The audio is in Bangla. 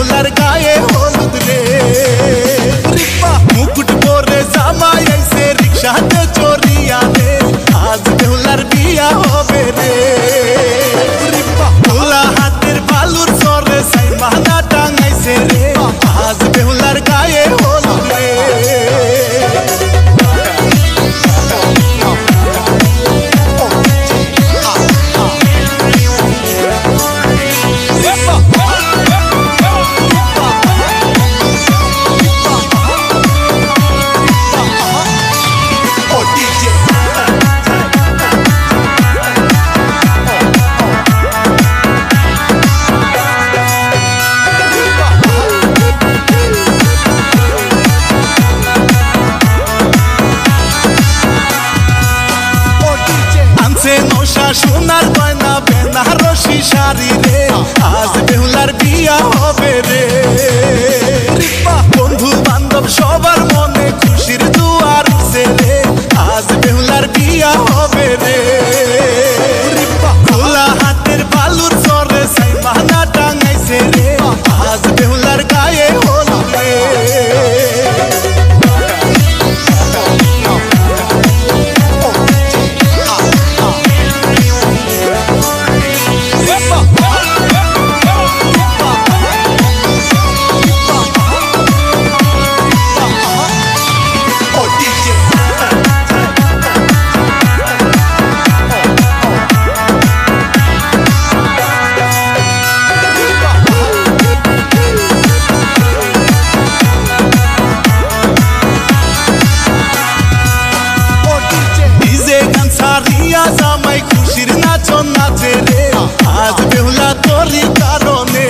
আজ আছে নশা সোনার গয়না বেনারসি শাড়ি রে। আজ বেহুলার বিয়া হবে রে। নাচে রে আজ বেহুলা তোর কারণে।